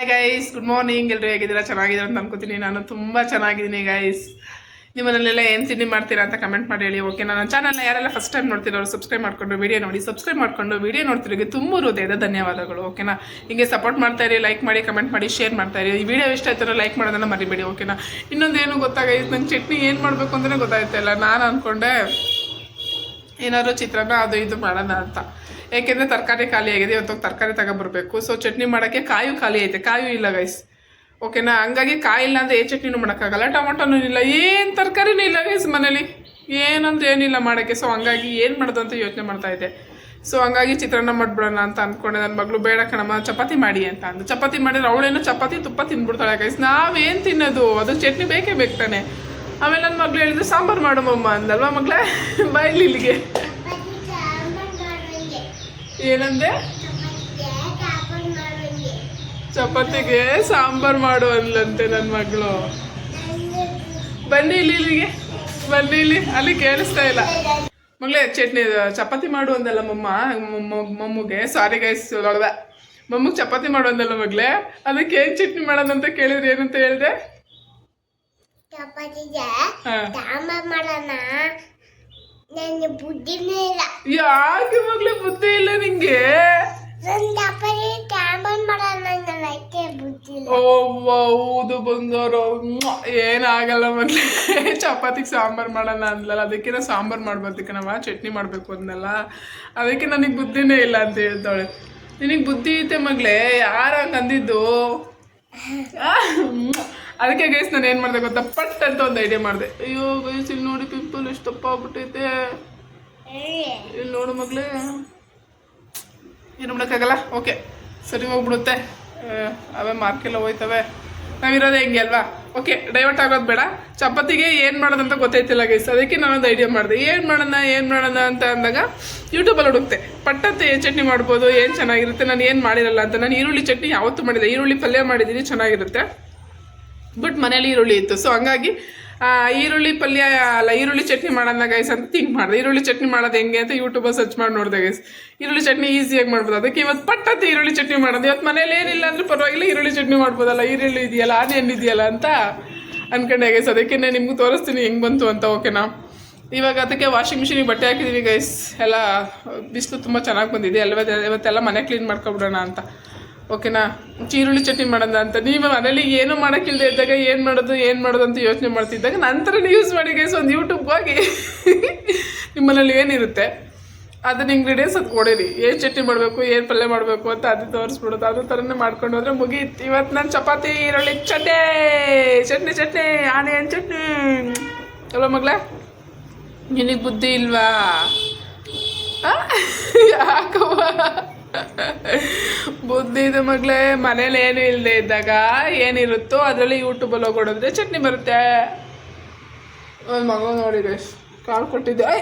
Hi guys good morning ಎಲ್ಲರೂ ಹೇಗಿದ್ದೀರಾ? ಚೆನ್ನಾಗಿದ್ದೀರಾ ಅಂತ ಅನ್ಕೋತೀನಿ. ನಾನು ತುಂಬ ಚೆನ್ನಾಗಿದ್ದೀನಿ ಗೈಸ್ ಮನೆಯಲ್ಲೆಲ್ಲ ಏನು ತಿಂಡಿ ಮಾಡ್ತೀರಾ ಅಂತ ಕಮೆಂಟ್ ಮಾಡಿ ಹೇಳಿ. ಓಕೆ ನನ್ನ ಚಾನಲ್ನ ಯಾರೆಲ್ಲ ಫಸ್ಟ್ ಟೈಮ್ ನೋಡ್ತಿರೋರು ಸಬ್ಸ್ಕ್ರೈಬ್ ಮಾಡ್ಕೊಂಡು ವಿಡಿಯೋ ನೋಡಿ. ಸಬ್ಸ್ಕ್ರೈಬ್ ಮಾಡ್ಕೊಂಡು ವಿಡಿಯೋ ನೋಡ್ತಿರೋರಿಗೆ ತುಂಬ ಹೃದಯದ ಧನ್ಯವಾದಗಳು. ಓಕೆನಾ ಹಿಂಗೆ ಸಪೋರ್ಟ್ ಮಾಡ್ತಾ ಇರಿ ಲೈಕ್ ಮಾಡಿ ಕಮೆಂಟ್ ಮಾಡಿ ಶೇರ್ ಮಾಡ್ತಾ ಇರಿ. ಈ ವಿಡಿಯೋ ಇಷ್ಟ ಆಯ್ತಾರೋ ಲೈಕ್ ಮಾಡೋದನ್ನ ಮರಿಬೇಡಿ. ಓಕೆನಾ ಇನ್ನೊಂದು ಏನು ಗೊತ್ತಾಗೈತೆ ನಂಗೆ ಚಟ್ನಿ ಏನು ಮಾಡಬೇಕು ಅಂತಲೇ ಗೊತ್ತಾಯ್ತಾ ಇಲ್ಲ. ನಾನು ಅಂದ್ಕೊಂಡೆ ಏನಾದ್ರು ಚಿತ್ರಾನ್ನ ಅದು ಇದು ಮಾಡೋಣ ಅಂತ. ಯಾಕೆಂದರೆ ತರಕಾರಿ ಖಾಲಿ ಆಗಿದೆ, ಇವತ್ತು ತರಕಾರಿ ತಗೊಬರ್ಬೇಕು ಸೊ ಚಟ್ನಿ ಮಾಡೋಕ್ಕೆ ಕಾಯು ಖಾಲಿ ಐತೆ, ಕಾಯು ಇಲ್ಲ ಗೈಸ್ ಓಕೆನಾ ಹಂಗಾಗಿ ಕಾಯಿ ಇಲ್ಲ ಅಂದರೆ ಏ ಚಟ್ನಿನೂ ಮಾಡೋಕ್ಕಾಗಲ್ಲ, ಟೊಮೊಟೊನೂ ಇಲ್ಲ, ಏನು ತರಕಾರಿನೂ ಇಲ್ಲ ಗೈಸ್ ಮನೇಲಿ. ಏನಂದ್ರೆ ಏನಿಲ್ಲ ಮಾಡೋಕ್ಕೆ ಸೊ ಹಂಗಾಗಿ ಏನು ಮಾಡೋದು ಅಂತ ಯೋಚನೆ ಮಾಡ್ತಾ ಇದ್ದೆ. ಸೊ ಹಂಗಾಗಿ ಚಿತ್ರಾನ್ನ ಮಾಡ್ಬಿಡೋಣ ಅಂತ ಅಂದ್ಕೊಂಡೆ ನನ್ನ ಮಗಳು, ಬೇಡ ಕಣಮ್ಮ, ಚಪಾತಿ ಮಾಡಿ ಅಂತ ಅಂದು ಚಪಾತಿ ಮಾಡಿದ್ರೆ ಅವಳೇನು ಚಪಾತಿ ತುಪ್ಪ ತಿಂದ್ಬಿಡ್ತಾಳೆ ಗೈಸ್ ನಾವೇನು ತಿನ್ನೋದು? ಅದು ಚಟ್ನಿ ಬೇಕೇ ಬೇಕು ತಾನೆ. ಆಮೇಲೆ ನನ್ನ ಮಗಳು ಹೇಳಿದ್ರು, ಸಾಂಬಾರು ಮಾಡು ಮಮ್ಮ ಅಂದಲ್ವಾ ಮಗಳೇ? ಬಾಯ್ಲಿ ಇಲ್ಲಿಗೆ. ಏನಂದೆ? ಚಪಾತಿಗೆ ಸಾಂಬಾರ್ ಮಾಡು ಅಂದ್ಲಂತೆ ನನ್ನ ಮಗಳು. ಬನ್ನಿ ಇಲ್ಲಿ ಇಲ್ಲಿಗೆ. ಬನ್ನಿ ಇಲ್ಲಿ. ಅಲ್ಲಿ ಕೇಳಿಸ್ತಾ ಇಲ್ಲ. ಮಗಳೇ ಚಟ್ನಿ ಚಪಾತಿ ಮಾಡು ಅಂದಲ್ಲ ಮಮ್ಮ. ಮೊಮ್ಮ- ಮೊಮ್ಮಗೆ ಸಾರಿ ಗೈಸ್ ಒಳಗ ಮಮ್ಮಗೆ ಚಪಾತಿ ಮಾಡು ಅಂದಲ್ಲ ಮಗಳೇ. ಅದಕ್ಕೆ ಏನು ಚಟ್ನಿ ಮಾಡೋದಂತ ಕೇಳಿದ್ರೆ ಏನಂತ ಹೇಳಿದೆ? ಯಾಕೆ ಮಗ್ಳು ಬುದ್ಧಿ ಇಲ್ಲ ನಿಂಗೆ? ಹೌದು ಬಂಗಾರ. ಏನಾಗಲ್ಲ ಮಗ್ಲೆ ಚಪಾತಿಗೆ ಸಾಂಬಾರು ಮಾಡೋಣ ಅಂದ್ಲಲ್ಲ ಅದಕ್ಕೆ ಸಾಂಬಾರ್ ಸಾಂಬಾರು ಮಾಡ್ಬೋದಕ್ಕೆ ನಾವ ಚಟ್ನಿ ಮಾಡಬೇಕು ಅಂದಲ್ಲ ಅದಕ್ಕೆ ನನಗೆ ಬುದ್ಧಿನೇ ಇಲ್ಲ ಅಂತ ಹೇಳ್ತಾಳೆ. ನಿನಗೆ ಬುದ್ಧಿ ಐತೆ ಮಗಳೇ ಯಾರು ಹಂಗೆ ಅಂದಿದ್ದು? ಆ, ಮ್ವಾ. ಅದಕ್ಕೆ ಗೈಸ್ ನಾನು ಏನು ಮಾಡಿದೆ ಗೊತ್ತಾ? ಪಟ್ ಅಂತ ಒಂದು ಐಡಿಯಾ ಮಾಡಿದೆ. ಅಯ್ಯೋ ಗೈಸ್ ಇಲ್ಲಿ ನೋಡಿ ಪಿಂಪಲ್ ಎಷ್ಟು ತಪ್ಪ ಆಗ್ಬಿಟ್ಟೈತೆ. ಇಲ್ಲಿ ನೋಡು ಮಗಳೇ. ಏನು ಮಾಡೋಕ್ಕಾಗಲ್ಲ? ಓಕೆ ಸರಿ ಹೋಗ್ಬಿಡುತ್ತೆ. ಅವೇ ಮಾರ್ಕೆಲ್ಲ ಹೋಯ್ತವೆ. ನಾವಿರೋದೇ ಹೆಂಗೆ ಅಲ್ವಾ? ಓಕೆ ಡೈವರ್ಟ್ ಆಗೋದು ಬೇಡ. ಚಪಾತಿಗೆ ಏನು ಮಾಡೋದಂತ ಗೊತ್ತಾಯ್ತಿಲ್ಲ ಗೈಸ್ ಅದಕ್ಕೆ ನಾನೊಂದು ಐಡಿಯಾ ಮಾಡಿದೆ. ಏನು ಮಾಡೋಣ ಏನು ಮಾಡೋಣ ಅಂತ ಅಂದಾಗ ಯೂಟ್ಯೂಬಲ್ಲಿ ಹುಡುಕ್ತೆ. ಪಟ್ಟತ್ತೆ ಏನು ಚಟ್ನಿ ಮಾಡ್ಬೋದು, ಏನು ಚೆನ್ನಾಗಿರುತ್ತೆ, ನಾನು ಏನು ಮಾಡಿರಲ್ಲ ಅಂತ. ನಾನು ಈರುಳ್ಳಿ ಚಟ್ನಿ ಯಾವತ್ತೂ ಮಾಡಿದೆ ಈರುಳ್ಳಿ ಪಲ್ಯ ಮಾಡಿದ್ದೀನಿ ಚೆನ್ನಾಗಿರುತ್ತೆ. ಬಟ್ ಮನೇಲಿ ಈರುಳ್ಳಿ ಇತ್ತು. ಸೊ ಹಂಗಾಗಿ ಈರುಳ್ಳಿ ಪಲ್ಯ, ಅಲ್ಲ, ಈರುಳ್ಳಿ ಚಟ್ನಿ ಮಾಡೋಣ ಗೈಸ್ ಅಂತ ಥಿಂಕ್ ಮಾಡಿದೆ. ಈರುಳ್ಳಿ ಚಟ್ನಿ ಮಾಡೋದು ಹೆಂಗೆ ಅಂತ ಯೂಟ್ಯೂಬಲ್ಲಿ ಸರ್ಚ್ ಮಾಡಿ ನೋಡಿದೆ ಗೈಸ್ ಈರುಳ್ಳಿ ಚಟ್ನಿ ಈಸಿಯಾಗಿ ಮಾಡ್ಬೋದು. ಅದಕ್ಕೆ ಇವತ್ತು ಪಟ್ಟಂತ ಈರುಳ್ಳಿ ಚಟ್ನಿ ಮಾಡೋದು. ಇವತ್ತು ಮನೇಲಿ ಏನಿಲ್ಲ ಅಂದ್ರೆ ಪರವಾಗಿಲ್ಲ, ಈರುಳ್ಳಿ ಚಟ್ನಿ ಮಾಡ್ಬೋದಲ್ಲ. ಈರುಳ್ಳಿ ಇದೆಯಲ್ಲ, ಆನಿಯನ್ ಇದೆಯಲ್ಲ ಅಂತ ಅನ್ಕೊಂಡೆ ಗೈಸ್ ಅದಕ್ಕೆ ನಾನು ನಿಮ್ಗೆ ತೋರಿಸ್ತೀನಿ ಹೆಂಗೆ ಬಂತು ಅಂತ ಓಕೆನಾ ಇವಾಗ ಅದಕ್ಕೆ ವಾಷಿಂಗ್ ಮಿಷಿನಿಗೆ ಬಟ್ಟೆ ಹಾಕಿದ್ದೀವಿ ಗೈಸ್ ಎಲ್ಲ, ಬಿಸಿಲು ತುಂಬ ಚೆನ್ನಾಗಿ ಬಂದಿದೆ. ಎಲ್ಲ, ಇವತ್ತೆಲ್ಲ ಮನೆ ಕ್ಲೀನ್ ಮಾಡ್ಕೊಬಿಡೋಣ ಅಂತ. ಓಕೆನಾ? ಈರುಳ್ಳಿ ಚಟ್ನಿ ಮಾಡೋಣ ಅಂತ. ನೀವು ಮನೇಲಿ ಏನು ಮಾಡೋಕ್ಕಿಲ್ಲದೆ ಇದ್ದಾಗ ಏನು ಮಾಡೋದು ಏನು ಮಾಡೋದು ಅಂತ ಯೋಚನೆ ಮಾಡ್ತಿದ್ದಾಗ ನಂತರ ಯೂಸ್ ಮಾಡಿ ಗೈಸ್ ಒಂದು ಯೂಟ್ಯೂಬ್ಗೆ ಹೋಗಿ. ನಿಮ್ಮನೇಲಿ ಏನಿರುತ್ತೆ? ಅದನ್ನ ಇಂಗ್ರೀಡಿಯೆಂಟ್ಸ್ ಅದು ಕೊಡಿರಿ ಏನು ಚಟ್ನಿ ಮಾಡಬೇಕು, ಏನು ಪಲ್ಯ ಮಾಡಬೇಕು ಅಂತ ಅದು ತೋರಿಸ್ಬಿಡೋದು. ಅದ್ರ ಥರನೇ ಮಾಡ್ಕೊಂಡು ಹೋದ್ರೆ ಮುಗೀತು. ಇವತ್ತು ನಾನು ಚಪಾತಿ, ಈರುಳ್ಳಿ ಚಟ್ನಿ. ಚಟ್ನಿ ಚಟ್ನಿ, ಆನಿಯನ್ ಚಟ್ನಿ. ಅಲ್ವಾ ಮಗಳೇ? ನಿನಗೆ ಬುದ್ಧಿ ಇಲ್ವಾ? ಯಾಕವ್ವ? ಬುದ್ಧಿ ಇದು ಮಗಳೇ, ಮನೇಲಿ ಏನು ಇಲ್ಲದೆ ಇದ್ದಾಗ ಏನಿರುತ್ತೋ ಅದರಲ್ಲಿ ಯೂಟ್ಯೂಬಲ್ಲಿ ಹೋಗೋಡಿದ್ರೆ ಚಟ್ನಿ ಬರುತ್ತೆ. ಒಂದು ಮಗ ನೋಡಿದೆ ಕಾಳು ಕೊಟ್ಟಿದ್ದೆ.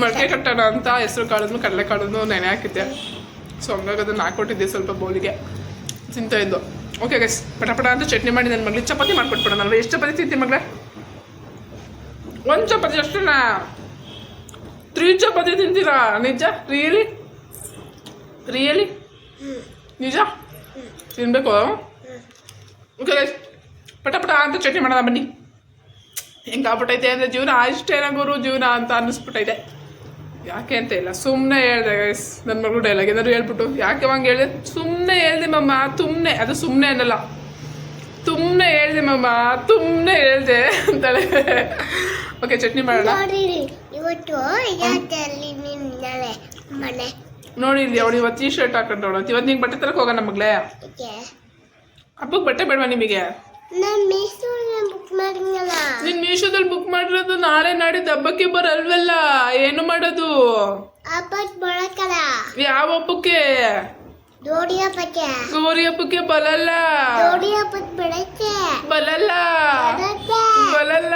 ಮೊಳಕೆ ಕಟ್ಟೋಣ ಅಂತ ಹೆಸರು ಕಾಳನ್ನು ಕಡಲೆ ಕಾಳನ್ನು ನೆನೆ ಹಾಕಿದ್ದೆ. ಸೊ ಹಂಗಾಗಿ ಅದನ್ನು ಹಾಕ್ಕೊಟ್ಟಿದ್ದೆ ಸ್ವಲ್ಪ ಬೌಲಿಗೆ. ತಿಂತಾ ಇದ್ದು ಓಕೆ ಗೈಸ್ ಪಟ ಪಟ ಅಂತ ಚಟ್ನಿ ಮಾಡಿ ನನ್ನ ಮಗಳಿಗೆ ಚಪಾತಿ ಮಾಡ್ಕೊಟ್ಬಿಡೋಣ. ಎಷ್ಟು ಚಪಾತಿ ತಿಂತೀನಿ ಮಗಳೇ? ಒಂದು ಚಪಾತಿ ಅಷ್ಟೇನಾ? ತ್ರೀ ಚಪಾತಿ ತಿಂತೀರಾ? ನಿಜ? ರಿಯಲಿ ರಿಯಲಿ ನಿಜ? ತಿನ್ಬೇಕು. ಓಕೆ ಪಟ ಪಟ ಅಂತ ಚಟ್ನಿ ಮಾಡೋಣ, ಬನ್ನಿ. ಹೆಂಗಾಗ್ಬಿಟ್ಟೈತೆ ಅಂದರೆ ಜೀವನ ಅಷ್ಟೇನ ಗುರು, ಜೀವನ ಅಂತ ಅನ್ನಿಸ್ಬಿಟ್ಟೈತೆ. ಯಾಕೆ ಅಂತ ಇಲ್ಲ. ಸುಮ್ಮನೆ ಹೇಳ್ದೆ ಗೈಸ್ ನನ್ನ ಮಗಳು ಡೈಲಾಗ್ ಏನಾದ್ರು ಹೇಳ್ಬಿಟ್ಟು. ಯಾಕೆ ಹಂಗೆ ಹೇಳಿದೆ? ಸುಮ್ಮನೆ ಹೇಳ್ದೆ, ಮಮ್ಮ. ತುಮ್ಮನೆ ಅದು ಸುಮ್ಮನೆ ಅನ್ನಲ್ಲ. ತುಮ್ಮನೆ ಹೇಳ್ದೆ ಮಮ್ಮ ತುಂಬ ಹೇಳ್ದೆ ಅಂತಾಳೆ ಓಕೆ ಚಟ್ನಿ ಮಾಡೋಣ. ಇವತ್ತು ಮನೆ. ನೋಡಿ ಇಲ್ಲಿ ಅವಳು ಇವತ್ತು ಟೀ ಶರ್ಟ್ ಹಾಕೊಂಡವಳು ಇವತ್ತು ನಿಂಗೆ ಬಟ್ಟೆ ತರಕ್ಕೆ ಹೋಗೋಣ ಮಗಳೇ? ಹಬ್ಬಕ್ಕೆ ಬಟ್ಟೆ ಬೇಡವಾ ನಿಮಗೆ? ನಿನ್ ಮೀಶೋದಲ್ಲಿ ಬುಕ್ ಮಾಡಿರೋದು ನಾಳೆ ನಾಡಿದ್ದು ಹಬ್ಬಕ್ಕೆ ಬರಲ್ವಲ್ಲ? ಏನು ಮಾಡೋದು? ಯಾವ ಹಬ್ಬಕ್ಕೆ? ದೋಡಿ ಬಲಲ್ಲ. ಬಲಲ್ಲ. ಬಲಲ್ಲ.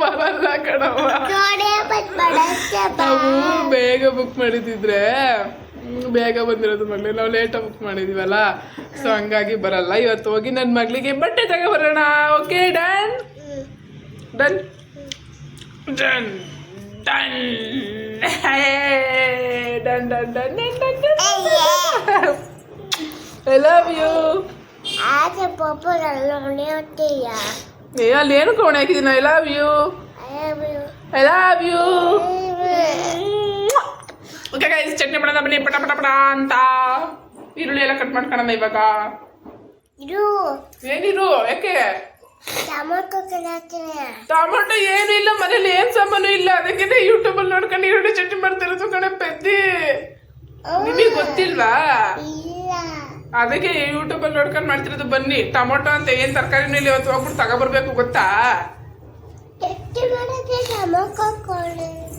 ಬಲಲ್ಲ ಕಣವ್ವ. ನಾವು ಬೇಗ ಬುಕ್ ಮಾಡಿದಿದ್ರೆ ಬೇಗ ಬಂದಿರೋದು ಮಗಳೇ. ನಾವು ಲೇಟಾಗಿ ಬುಕ್ ಮಾಡಿದೀವಲ್ಲ. ಸೊ ಹಂಗಾಗಿ ಬರಲ್ಲ. ಇವತ್ತು ಹೋಗಿ ನನ್ನ ಮಗಳಿಗೆ ಬಟ್ಟೆ ತಗೋ ಬರೋಣ. Okay done done done done done done done done done I love you ಆಚೆ ಪಪ್ಪಲ್ಲ ಹೊಟ್ಟೆಯ ಏ ಅಲ್ಲಿ ಏನು ಕೋಣೆ ಹಾಕಿದ್ದೀನಿ I love you I love you okay guys chutney ಮಾಡೋಣ ಬನ್ನಿ ಪಟ ಪಟ ಪಟ ಅಂತ ಈರುಳ್ಳಿ ಎಲ್ಲ ಕಟ್ ಮಾಡ್ಕೊಳ್ಳೋಣ ಇವಾಗ ಇದು ಏನಿರು ಯಾಕೆ ಟೊಮೊಟೊ ಏನು ಇಲ್ಲ ಮನೇಲಿ ಏನ್ ಸಾಮಾನು ಇಲ್ಲ. ಅದಕ್ಕೆ ಯೂಟ್ಯೂಬ್ ಅಲ್ಲಿ ನೋಡ್ಕೊಂಡು ಈರುಳ್ಳಿ ಚಟ್ನಿ ಮಾಡ್ತಿರೋದು ಕಣೆ ಪೆದ್ದಿ. ನಿಮಗೆ ಗೊತ್ತಿಲ್ವಾ? ಅದಕ್ಕೆ ಯೂಟ್ಯೂಬ್ ಅಲ್ಲಿ ನೋಡ್ಕೊಂಡು ಮಾಡ್ತಿರೋದು ಬನ್ನಿ. ಟೊಮೊಟೊ ಅಂತ ಏನ್ ತರಕಾರಿ ಇಲ್ಲ ಇವತ್ತು ಹೋಗ್ಬಿಟ್ಟು ತಗೋಬರ್ಬೇಕು ಗೊತ್ತಾ?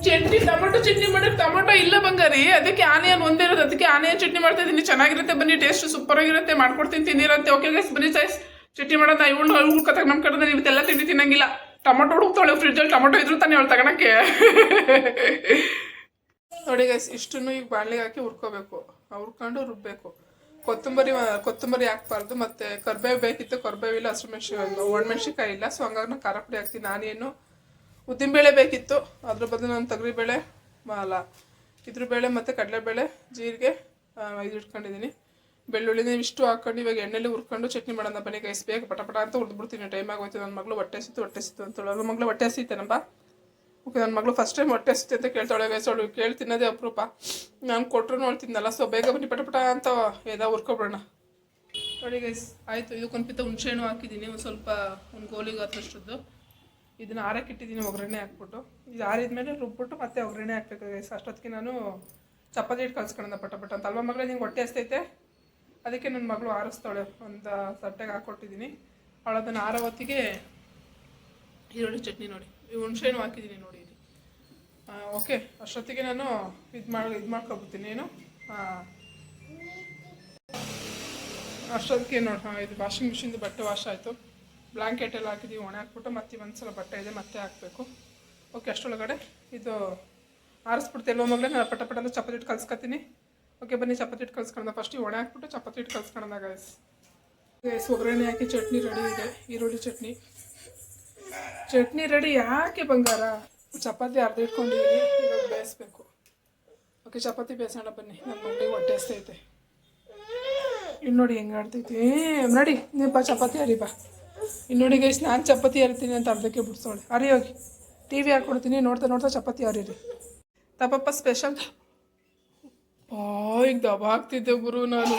ಚಟ್ನಿ ಟೊಮೊಟೊ ಚಟ್ನಿ ಮಾಡಿ ಮಾಡಕ್ ಟೊಮೊಟೊ ಇಲ್ಲ ಬಂಗಾರಿ. ಅದಕ್ಕೆ ಆನಿಯನ್ ಒಂದೇ ಇರೋದು. ಅದಕ್ಕೆ ಆನಿಯನ್ ಚಟ್ನಿ ಮಾಡ್ತಾ ಇದ್ದೀನಿ ಚೆನ್ನಾಗಿರುತ್ತೆ ಬನ್ನಿ ಟೇಸ್ಟ್ ಸೂಪರ್ ಆಗಿರುತ್ತೆ ಮಾಡ್ಕೊಡ್ತೀನಿ ತಿಂದಿರಂತೆ ಓಕೆ ಗೈಸ್ ಬನ್ನಿ ಸೈಸ್ ಚಟ್ನಿ ಮಾಡೋದ ಇವಳು ಉಳ್ಕೊತಾಗ ನಮ್ಮ ಕಡೆ ಇವತ್ತೆಲ್ಲ ತಿಂಡಿ ತಿನ್ನಂಗಿಲ್ಲ. ಟೊಮೊಟೊ ಹುಡುಕ್ತಾಳೆ ಫ್ರಿಡ್ಜಲ್ಲಿ ಟೊಮೊಟೊ ಇದ್ರು ತಾನೇ ಅವಳು ತಗೊಳಕ್ಕೆ. ನೋಡಿ ಗೈಸ್ ಇಷ್ಟನ್ನು ಈಗ ಬಾಣಲೆಗೆ ಹಾಕಿ ಹುರ್ಕೋಬೇಕು. ಹುರ್ಕೊಂಡು ರುಬ್ಬೇಕು. ಕೊತ್ತಂಬರಿ ಕೊತ್ತಂಬರಿ ಹಾಕ್ಬಾರ್ದು, ಮತ್ತೆ ಕರ್ಬೇವು ಬೇಕಿತ್ತು, ಕರ್ಬೇವು ಇಲ್ಲ, ಹಸಿರು ಮೆಣಸಿ ಒಣಮೆಣ್ಸಿಕಾಯಿ ಇಲ್ಲ ಸೊ ಹಂಗಾಗಿ ನಾನು ಖಾರ ಪುಡಿ ಹಾಕ್ತೀನಿ. ನಾನೇನು ಉದ್ದಿನಬೇಳೆ ಬೇಕಿತ್ತು, ಅದ್ರ ಬದಲು ನಾನು ತೊಗರಿಬೇಳೆ ಅಲ್ಲ ಇದ್ರ ಬೇಳೆ ಮತ್ತು ಕಡಲೆಬೇಳೆ, ಜೀರಿಗೆ ಇದು ಇಟ್ಕೊಂಡಿದ್ದೀನಿ. ಬೆಳ್ಳುಳ್ಳಿನ ಇಷ್ಟು ಹಾಕೊಂಡು ಇವಾಗ ಎಣ್ಣೆಲಿ ಹುರ್ಕೊಂಡು ಚಟ್ನಿ ಮಾಡೋಣ ಬನ್ನಿ ಗೈಸ್ ಬೇಗ ಪಟ ಪಟ ಅಂತ ಹುರಿದ್ಬಿಡ್ತೀನಿ. ಟೈಮ್ ಆಗೋಯ್ತು. ನನ್ನ ಮಗಳು ಹೊಟ್ಟೆ ಸಿತ್ತು ಹೊಟ್ಟೆ ಸಿತ್ತು ಅಂತ ನನ್ನ ಮಗಳು ಹೊಟ್ಟೆ ಹಸಿತೇನಪ್ಪ? ಓಕೆ ನನ್ನ ಮಗಳು ಫಸ್ಟ್ ಟೈಮ್ ಹೊಟ್ಟೆ ಸಿತ್ತೆ ಅಂತ ಕೇಳ್ತಾಳೆ ಗೈಸ್ ಅವಳು ಕೇಳಿ ತಿನ್ನೋದೇ ಅಪರೂಪ. ನಾನು ಕೊಟ್ಟರು ನೋಡ್ತಿದ್ನಲ್ಲ ಸೊ ಬೇಗ ಬನ್ನಿ ಪಟ ಪಟ ಅಂತ ಎದ ಹುರ್ಕೊಬಿಡೋಣ. ನೋಡಿ ಗೈಸ್ ಆಯಿತು. ಇದಕ್ಕೊಂದು ಪಿತ್ತ ಹುಣಸೆಹಣ್ಣು ಹಾಕಿದ್ದೀನಿ. ಒಂದು ಸ್ವಲ್ಪ ಒಂದು ಗೋಲಿಗೆ ಹತ್ತಷ್ಟದ್ದು ಇದನ್ನು ಆರಕ್ಕೆ ಇಟ್ಟಿದ್ದೀನಿ, ಒಗ್ಗರಣೆ ಹಾಕ್ಬಿಟ್ಟು. ಇದು ಆರಿದ್ಮೇಲೆ ರುಬ್ಬಿಟ್ಟು ಮತ್ತೆ ಒಗ್ಗರಣೆ ಹಾಕ್ಬೇಕು ಗೈಸ್ ಅಷ್ಟೊತ್ತಿಗೆ ನಾನು ಚಪಾತಿ ಹಿಟ್ಟು ಕಲ್ಸ್ಕೊಳ್ಳೋಣ ಪಟ ಪಟ ಅಂತ. ಅಲ್ವಾ ಮಗಳೇ, ನಿಂಗೆ ಹೊಟ್ಟೆ ಹಸ್ತೈತೆ? ಅದಕ್ಕೆ ನನ್ನ ಮಗಳು ಆರಿಸ್ತಾಳೆ. ಒಂದು ಸಟ್ಟೆಗೆ ಹಾಕ್ಕೊಟ್ಟಿದ್ದೀನಿ ಅವಳು ಅದನ್ನು ಆರೋ ಹೊತ್ತಿಗೆ ಈರುಳ್ಳಿ ಚಟ್ನಿ ನೋಡಿ. ಹುಣಸೆಹಣ್ಣು ಹಾಕಿದ್ದೀನಿ ನೋಡಿ ಇಲ್ಲಿ. ಓಕೆ. ಅಷ್ಟೊತ್ತಿಗೆ ನಾನು ಇದು ಮಾಡಿ, ಇದು ಮಾಡ್ಕೊಬಿಡ್ತೀನಿ. ಏನು? ಅಷ್ಟೊತ್ತಿಗೆ ನೋಡಿ ಇದು ವಾಷಿಂಗ್ ಮಿಷಿನ್ದು ಬಟ್ಟೆ ವಾಶ್ ಆಯಿತು. ಬ್ಲ್ಯಾಂಕೆಟ್ ಎಲ್ಲ ಹಾಕಿದ್ದೀವಿ ಒಣ ಹಾಕ್ಬಿಟ್ಟು ಮತ್ತೆ ಒಂದ್ಸಲ ಬಟ್ಟೆ ಇದೆ, ಮತ್ತೆ ಹಾಕಬೇಕು. ಓಕೆ, ಅಷ್ಟೊಳಗಡೆ ಇದು ಆರಿಸ್ಬಿಡ್ತು. ಎಲ್ಲೋ ಮಗಳೇ ನಾನು ಪಟ ಪಟ ಅಂತ ಚಪಾತಿ ಇಟ್ಟು ಕಲ್ಸ್ಕೊತೀನಿ. ಓಕೆ, ಬನ್ನಿ, ಚಪಾತಿ ಹಿಟ್ಟು ಕಲ್ಸ್ಕೊಳ್ಳೋಣ ಫಸ್ಟ್ ಒಣ ಹಾಕ್ಬಿಟ್ಟು ಚಪಾತಿ ಹಿಟ್ಟು ಕಲ್ಸ್ಕೊಳ್ಳೋಣ ಗೈಸ್ ಗೈಸ್ ಒಗ್ಗರಣೆ ಹಾಕಿ ಚಟ್ನಿ ರೆಡಿ ಇದೆ, ಈರುಳ್ಳಿ ಚಟ್ನಿ. ಚಟ್ನಿ ರೆಡಿ ಯಾಕೆ ಬಂಗಾರ? ಚಪಾತಿ ಅರ್ಧ ಇಟ್ಕೊಂಡಿದ್ದೀನಿ ಇವಾಗ ಬೇಯಿಸ್ಬೇಕು. ಓಕೆ ಚಪಾತಿ ಬೇಯಿಸೋಣ ಬನ್ನಿ ನನ್ನ ಮಗಳಿಗೆ ಹೊಟ್ಟೆ ಹಸ್ತೈತೆ. ಇನ್ನು ನೋಡಿ ಹೆಂಗೆ ಆಡ್ತೈತಿ. ನೋಡಿ ನೀವು ಬಾ, ಚಪಾತಿ ಅರಿ ಬಾ. ಇನ್ನು ನೋಡಿ ಗೈಸ್ ನಾನು ಚಪಾತಿ ಅರಿತೀನಿ ಅಂತ ಅರ್ಧಕ್ಕೆ ಬಿಡ್ಸೋಳೆ. ಅರಿ ಹೋಗಿ. ಟಿ ವಿ ಹಾಕ್ಕೊಡ್ತೀನಿ, ನೋಡ್ತಾ ನೋಡ್ತಾ ಚಪಾತಿ ಅರಿರಿ ತಪ್ಪಪ್ಪ ಸ್ಪೆಷಲ್ ಬಾ ಈಗ ದಬ ಹಾಕ್ತಿದ್ದೆ ಗುರು ನಾನು.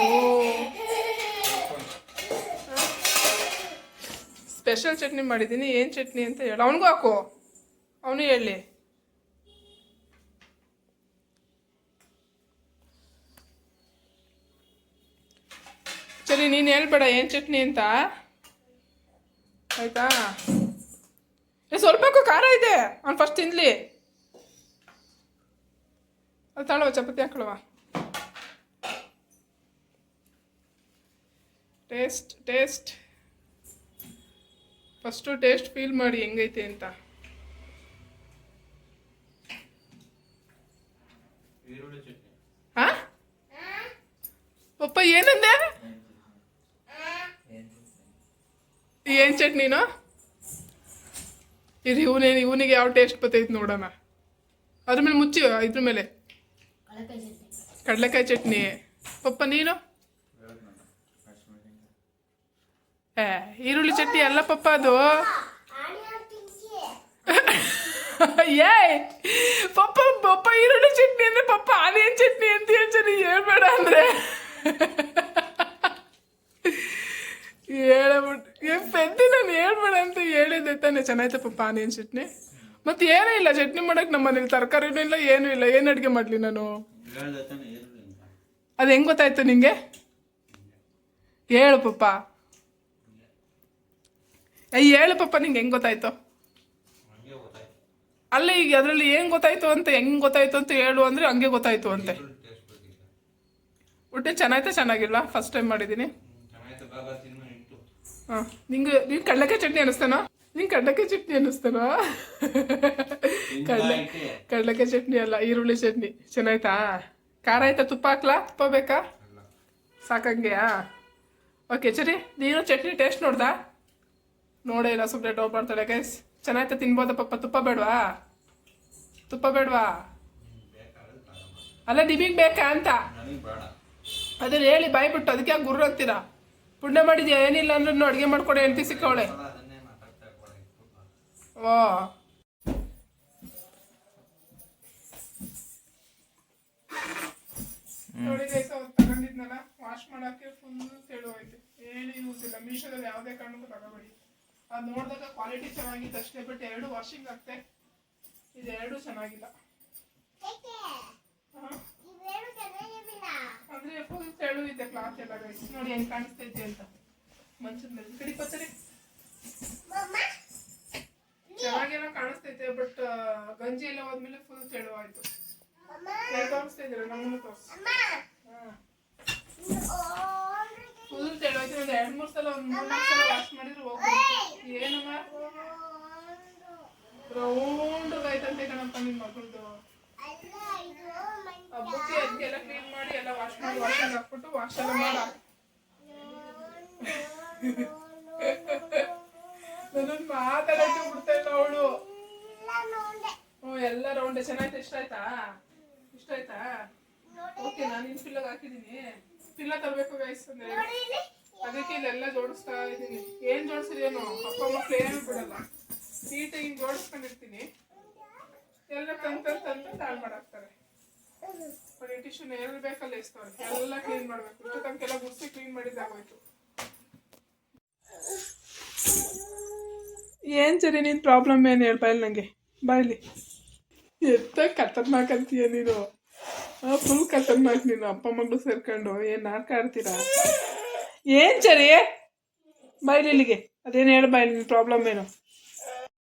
ಸ್ಪೆಷಲ್ ಚಟ್ನಿ ಮಾಡಿದ್ದೀನಿ, ಏನು ಚಟ್ನಿ ಅಂತ ಹೇಳ. ಅವನಿಗೂ ಹಾಕು. ಅವನು ಹೇಳಿ. ಸರಿ ನೀನು ಹೇಳ್ಬೇಡ, ಏನು ಚಟ್ನಿ ಅಂತ. ಆಯ್ತಾ? ಏ, ಸ್ವಲ್ಪ ಖಾರ ಇದೆ. ಅವ್ನು ಫಸ್ಟ್ ತಿನ್ಲಿ. ಅದು ತಾಳವ chapati ಹಾಕೊಳ್ಳುವ taste taste first taste feel ಮಾಡಿ ಹೆಂಗೈತೆ ಅಂತ. ಹಾ? ಪಪ್ಪ ಏನಂದೆ? ಏನ್ ಚಟ್ನಿನೋ? ಇದು ಇವನೇನು ಇವನಿಗೆ ಯಾವ ಟೇಸ್ಟ್ ಬರ್ತೈತೆ ನೋಡೋಣ. ಅದ್ರ ಮೇಲೆ ಮುಚ್ಚಿ ಇದ್ರ ಮೇಲೆ. ಕಡಲೆಕಾಯಿ ಚಟ್ನಿ. ಪಪ್ಪ, ನೀನು? ಏ, ಈರುಳ್ಳಿ ಚಟ್ನಿ ಅಲ್ಲ ಪಪ್ಪ ಅದು. ಏಯ್, ಪಪ್ಪ ಪಪ್ಪ, ಈರುಳ್ಳಿ ಚಟ್ನಿ ಅಂದ್ರೆ ಪಪ್ಪ ಆನಿಯನ್ ಚಟ್ನಿ ಅಂತ ಹೇಳ್ತೀನಿ ಹೇಳ್ಬೇಡ ಅಂದ್ರೆ. ಹೇಳಬಿಟ್ಟು ಏ ನಾನು ಹೇಳ್ಬೇಡ ಅಂತ ಹೇಳಿದ್ದೆ ತಾನೆ ಚೆನ್ನಾಯ್ತು ಪಪ್ಪ ಆನಿಯನ್ ಚಟ್ನಿ. ಮತ್ತೆ ಏನೂ ಇಲ್ಲ, ಚಟ್ನಿ ಮಾಡಕ್ಕೆ ನಮ್ಮ ಮನೇಲಿ ತರಕಾರಿನೂ ಇಲ್ಲ, ಏನೂ ಇಲ್ಲ. ಏನು ಅಡುಗೆ ಮಾಡಲಿ ನಾನು? ಅದು ಹೆಂಗ್ ಗೊತ್ತಾಯ್ತು ನಿಂಗೆ? ಹೇಳು ಪಪ್ಪ. ಅಯ್ಯ ಹೇಳು ಪಪ್ಪ ನಿಂಗೆ ಹೆಂಗ್ ಗೊತ್ತಾಯ್ತು? ಅಲ್ಲ ಈಗ ಅದರಲ್ಲಿ ಏನು ಗೊತ್ತಾಯ್ತು ಅಂತ ಹೆಂಗ್ ಗೊತ್ತಾಯ್ತು ಅಂತ ಹೇಳು ಅಂದ್ರೆ ಹಂಗೆ ಗೊತ್ತಾಯ್ತು ಅಂತೆ. ಊಟ ಚೆನ್ನಾಯ್ತಾ ಚೆನ್ನಾಗಿಲ್ಲ? ಫಸ್ಟ್ ಟೈಮ್ ಮಾಡಿದ್ದೀನಿ ಹಾ ನಿಂಗೆ ನಿಂಗೆ ಕಡ್ಲಕ್ಕೆ ಚಟ್ನಿ ಅನ್ನಿಸ್ತಾನೋ ನಿಂಗೆ ಕಡ್ಲಕ್ಕೆ ಚಟ್ನಿ ಅನ್ನಿಸ್ತಾನೋ ಕಡಲೆ ಕಡಲೆಕಾಯಿ ಚಟ್ನಿ ಅಲ್ಲ ಈರುಳ್ಳಿ ಚಟ್ನಿ. ಚೆನ್ನಾಯ್ತಾ? ಖಾರ ಆಯ್ತಾ ತುಪ್ಪ ಹಾಕ್ಲಾ? ತುಪ್ಪ ಬೇಕಾ? ಸಾಕಂಗೆಯಾ ಓಕೆ ಸರಿ ನೀನು ಚಟ್ನಿ ಟೇಸ್ಟ್ ನೋಡ್ದಾ? ನೋಡೇ ಇಲ್ಲ ಸುಮ್ಮನೆ ಡೋಪ್ ಮಾಡ್ತಾಳೆ ಗೈಸ್ ಚೆನ್ನಾಯ್ತಾ ತಿನ್ಬೋದಾ ಪಪ್ಪ ತುಪ್ಪ ಬೇಡವಾ? ತುಪ್ಪ ಬೇಡವಾ? ಅಲ್ಲ ನಿಮಗೆ ಬೇಕಾ ಅಂತ? ನನಗೆ ಬೇಡ. ಅದನ್ನ ಹೇಳಿ ಬಾಯ್ಬಿಟ್ಟು ಅದಕ್ಕೆ ಗುರು ಅಂತೀರಾ? ಪುಣ್ಯ ಮಾಡಿದ್ಯಾ? ಏನಿಲ್ಲ ಅಂದ್ರೂ ಅಡುಗೆ ಮಾಡ್ಕೊಡೆ ಹೆಂಡತಿ ಸಿಕ್ಕವಳೆ. ಓ. ನೋಡಿ ಗೈಸ್ ಅವ್ರು ತಗೊಂಡಿದ್ನಲ್ಲ? ವಾಶ್ ಮಾಡಕ್ಕೆ ಫುಲ್ ತೆಳು ಹೋಯ್ತು. ಏನು ಯೂಸ್ ಇಲ್ಲ. ಮೀಶೋದಲ್ಲಿ ಯಾವುದೇ ಕಾರಣಕ್ಕೂ ತಗೋಬೇಡಿ. ಅದು ನೋಡಿದಾಗ ಕ್ವಾಲಿಟಿ ಚೆನ್ನಾಗಿತ್ತು ಅಷ್ಟೇ ಬಟ್ ಎರಡು ವಾಷಿಂಗ್ ಆಗ್ತೆ. ಇದೆರಡು ಚೆನ್ನಾಗಿಲ್ಲ. ಚೆನ್ನಾಗಿಲ್ಲ ಅಂದ್ರೆ ಫುಲ್ ತೆಳು ಇದೆ ಕ್ಲಾತ್ ಎಲ್ಲ ಗೈಸ್ ನೋಡಿ ಹೆಂಗ್ ಕಾಣಿಸ್ತೈತೆ ಅಂತ. ಮಂಚದ ಮೇಲೆ. ಕಡಿ ಪತ್ತರಿ ಮಮ್ಮ ಚೆನ್ನಾಗೇನೋ ಕಾಣಿಸ್ತೈತೆ ಬಟ್ ಗಂಜಿ ಎಲ್ಲ ಹೋದ್ಮೇಲೆ ಫುಲ್ ತೆಳು ತೋರಿಸ್ತಾ ಇದ್ದೀರಾ? ನಮ್ಮನ್ನು ತೋರಿಸಿ. ಫುಲ್ ಒಂದು ಎರಡು ಮೂರು ಸಲ ಒಂದು ಮೂರು ನಾಲ್ಕು ಸಲ ವಾಶ್ ಮಾಡಿದ್ರೆ ಹೋಗ್ಬೋದು. ಏನಮ್ಮ? ರೌಂಡ್ ಆಯ್ತಂತೆ ಕಣಪ್ಪ ನಿಮ್ಮ ಮಗಳದು. ಹಬ್ಬಕ್ಕೆ ಅದಕ್ಕೆಲ್ಲ ಕ್ಲೀನ್ ಮಾಡಿ ಎಲ್ಲ ವಾಶ್ ಮಾಡಿ ಹಾಕ್ಬಿಟ್ಟು ವಾಶ್ ಎಲ್ಲ ಮಾಡ. ಮಾತಾಡಕ್ಕೆ ಬಿಡ್ತಾ ಇಲ್ಲ ಅವಳು. ಹ್ಞೂ ಎಲ್ಲ ರೌಂಡ್ ಚೆನ್ನಾಗಿ ಇಷ್ಟ ಆಯ್ತಾ? ಇಷ್ಟ ಆಯ್ತಾ? ಓಕೆ ನಾನು ಇನ್ ಪಿಲ್ಲಗ್ ಹಾಕಿದ್ದೀನಿ ಪಿಲ್ಲ ತರಬೇಕು ಗೈಸ್ ಅಂದ್ರೆ. ಅದಕ್ಕೆ ಇಲ್ಲೆಲ್ಲ ಜೋಡಿಸ್ತಾ ಇದ್ದೀನಿ. ಏನ್ ಜೋಡಿಸಿದೇನು ಅಪ್ಪ ಮಕ್ಳು ಏನು ಬಿಡಲ್ಲ. ನೀಟಾಗಿ ಹಿಂಗ್ ಜೋಡಿಸ್ಕೊಂಡಿರ್ತೀನಿ. ಎಲ್ಲ ತಂದ್ ತಂದ್ ಹಾಳು ಮಾಡಾಕ್ತಾರೆ. ಬರೀ ಟಿಶ್ಯೂನ ಎಲ್ಲಿ ಬೇಕಲ್ಲ ಇಸ್ತವ್ರೆ ಎಲ್ಲ ಕ್ಲೀನ್ ಮಾಡಬೇಕು. ಇಷ್ಟು ತನಕ ಎಲ್ಲ ಗುಡ್ಸಿ ಕ್ಲೀನ್ ಮಾಡಿದ್ದಾಗೋಯ್ತು. ಏನು ಸರಿ ನಿನ್ ಪ್ರಾಬ್ಲಮ್ ಏನು ಹೇಳ್ಬಾಯ್ ನನಗೆ ನಂಗೆ? ಬಾಯ್ಲಿ ಎತ್ತ ಖತರ್ನಾಕ್ ಅಂತೀಯ ನೀನು ಫುಲ್ ಖತರ್ನಾಕ್ ನೀನು ಅಪ್ಪ ಮಗಳು ಸೇರ್ಕೊಂಡು. ಏನು ನಾಟಕ ಆಡ್ತೀರಾ ಏನ್ ಸರಿ ಬೈಲಿಲ್ಲಿಗೆ ಅದೇನು ಹೇಳ ನಿನ್ ಪ್ರಾಬ್ಲಮ್ ಏನು?